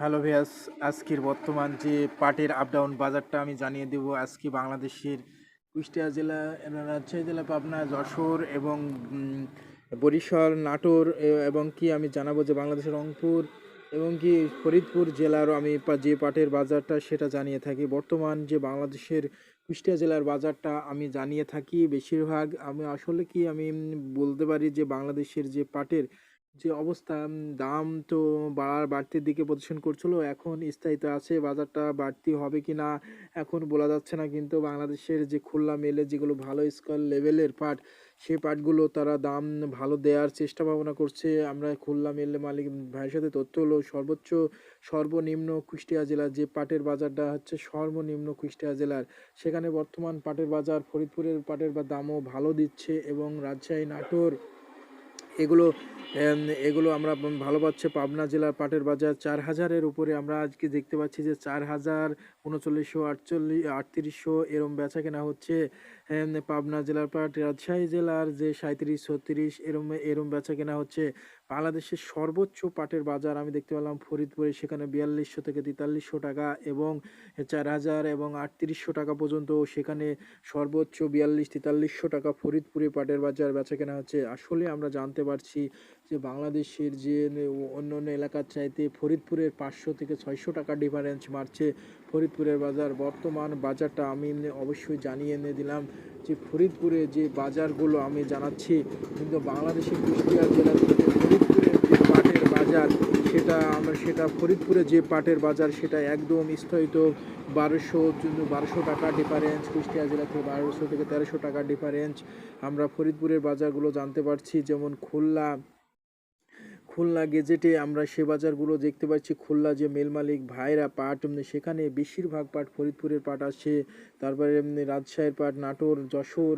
Hello ভিয়াস আজকের বর্তমান যে পাটের আপ ডাউন বাজারটা আমি জানিয়ে দেব আজকে বাংলাদেশের কুষ্টিয়া জেলা রাজশাহী জেলা, পাবনা, যশোর এবং বরিশাল, নাটোর এবং কি আমি জানাব যে বাংলাদেশের রংপুর এবং কি ফরিদপুর জেলারও আমি যে পাটের বাজারটা সেটা জানিয়ে থাকি। বর্তমান যে বাংলাদেশের কুষ্টিয়া জেলার বাজারটা আমি জানিয়ে থাকি বেশিরভাগ। আমি আসলে কি আমি বলতে পারি যে বাংলাদেশের যে পাটের যে অবস্থা দাম তো বাড়ার বাড়তির দিকে প্রদর্শন করছিল। এখন স্থায়িত আছে, বাজারটা বাড়তি হবে কি না, এখন বলা যাচ্ছে না। কিন্তু বাংলাদেশের যে খুলনা মেলে যেগুলো ভালো স্কোয়ার লেভেলের পাট সেই পাটগুলো তারা দাম ভালো দেওয়ার চেষ্টা ভাবনা করছে। আমরা খুলনা মেলে মালিক ভাইয়ের সাথে তথ্য হলো, সর্বোচ্চ সর্বনিম্ন কুষ্টিয়া জেলার যে পাটের বাজারটা হচ্ছে সর্বনিম্ন কুষ্টিয়া জেলার। সেখানে বর্তমান পাটের বাজার ফরিদপুরের পাটের বা দামও ভালো দিচ্ছে এবং রাজশাহী, নাটোর এগুলো এগুলো আমরা ভালো পাচ্ছে। পাবনা জেলার পাটের বাজার চার হাজারের উপরে আমরা আজকে দেখতে পাচ্ছি যে চার হাজার উনচল্লিশশো আটচল্লিশ আটত্রিশশো এরম বেচা কেনা হচ্ছে পাবনা জেলার পাট, রাজশাহী জেলার যে সাঁত্রিশ ছত্রিশ এরম এরম বেচা কেনা হচ্ছে। বাংলাদেশের সর্বোচ্চ পাটের বাজার আমি দেখতে পেলাম ফরিদপুরে। সেখানে বিয়াল্লিশশো থেকে তেতাল্লিশশো টাকা এবং চার হাজার এবং আটত্রিশশো টাকা পর্যন্ত। সেখানে সর্বোচ্চ বিয়াল্লিশ, তেতাল্লিশশো টাকা ফরিদপুরে পাটের বাজার বেচা কেনা হচ্ছে। আসলে আমরা জানতে পারছি যে বাংলাদেশের যে অন্য অন্য এলাকার চাইতে ফরিদপুরের পাঁচশো থেকে ছয়শো টাকা ডিফারেন্স মারছে ফরিদপুরের বাজার। বর্তমান বাজারটা আমি এমনি অবশ্যই জানিয়ে এনে দিলাম যে ফরিদপুরে যে বাজারগুলো আমি জানাচ্ছি, কিন্তু বাংলাদেশের কুষ্টিয়া জেলা থেকে ফরিদপুরের যে পাটের বাজার, সেটা আমরা, সেটা ফরিদপুরে যে পাটের বাজার, সেটা একদম স্থিত বারোশো বারোশো টাকা ডিফারেন্স কুষ্টিয়া জেলা থেকে বারোশো থেকে তেরোশো টাকা ডিফারেন্স আমরা ফরিদপুরের বাজারগুলো জানতে পারছি, যেমন খুলনা খুলনা গেজেটে আমরা সে বাজারগুলো দেখতে পাচ্ছি। খুলনা যে মেল মালিক ভাইরা পাট সেখানে বেশিরভাগ পাট ফরিদপুরের পাট আছে। তারপরে রাজশাহীর পাট, নাটোর, যশোর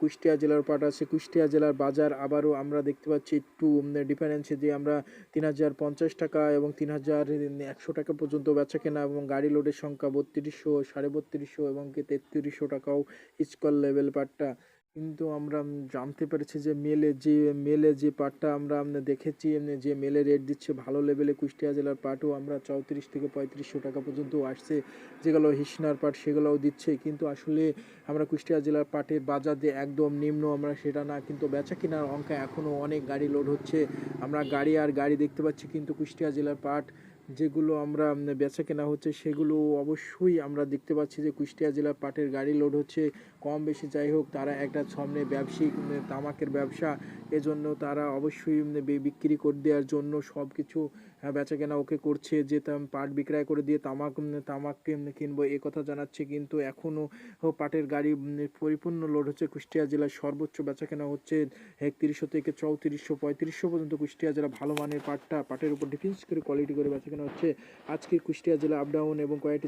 কুষ্টিয়া জেলার পাট আছে। কুষ্টিয়া জেলার বাজার আবারও আমরা দেখতে পাচ্ছি একটু ডিফারেন্সে যে আমরা তিন হাজার পঞ্চাশ টাকা এবং তিন হাজার একশো টাকা পর্যন্ত বেচা কেনা এবং গাড়ি লোডের সংখ্যা বত্রিশশো, সাড়ে বত্রিশশো এবং কি তেত্রিশশো টাকাও স্কল লেভেল পাটটা। কিন্তু আমরা জানতে পেরেছি যে মেলে যে মেলে যে পাটটা আমরা দেখেছি যে মেলে রেট দিচ্ছে ভালো লেভেলে কুষ্টিয়া জেলার পাটও আমরা চৌত্রিশ থেকে পঁয়ত্রিশশো টাকা পর্যন্ত আসছে। যেগুলো হিসনার পাট সেগুলোও দিচ্ছে। কিন্তু আসলে আমরা কুষ্টিয়া জেলার পাটের বাজার যে একদম নিম্ন আমরা সেটা না, কিন্তু বেচা কেনার অঙ্কে এখনও অনেক গাড়ি লোড হচ্ছে। আমরা গাড়ি আর গাড়ি দেখতে পাচ্ছি, কিন্তু কুষ্টিয়া জেলার পাট যেগুলো আমরা বেচা কেনা হচ্ছে, সেগুলো অবশ্যই আমরা দেখতে পাচ্ছি যে কুষ্টিয়া জেলার পাটের গাড়ি লোড হচ্ছে কম বেশি। যাই হোক, তারা একটা সামনে ব্যবসায়িক তামাকের ব্যবসা, এজন্য তারা অবশ্যই বিক্রি করে দেওয়ার জন্য সব কিছু বেচা কেনা ওকে করছে, যে পাট বিক্রয় করে দিয়ে তামাক তামাক কিনব, এ কথা জানাচ্ছে, কিন্তু এখনও পাটের গাড়ি পরিপূর্ণ লোড হচ্ছে কুষ্টিয়া জেলার সর্বোচ্চ বেচা কেনা হচ্ছে একত্রিশশো থেকে চৌত্রিশশো পঁয়ত্রিশশো পর্যন্ত কুষ্টিয়া জেলা ভালো মানের পাটটা, পাটের উপর ডিফেন্স করে কোয়ালিটি করে বেচা কেনা হচ্ছে। আজকে কুষ্টিয়া জেলা আপ ডাউন এবং কয়েকটি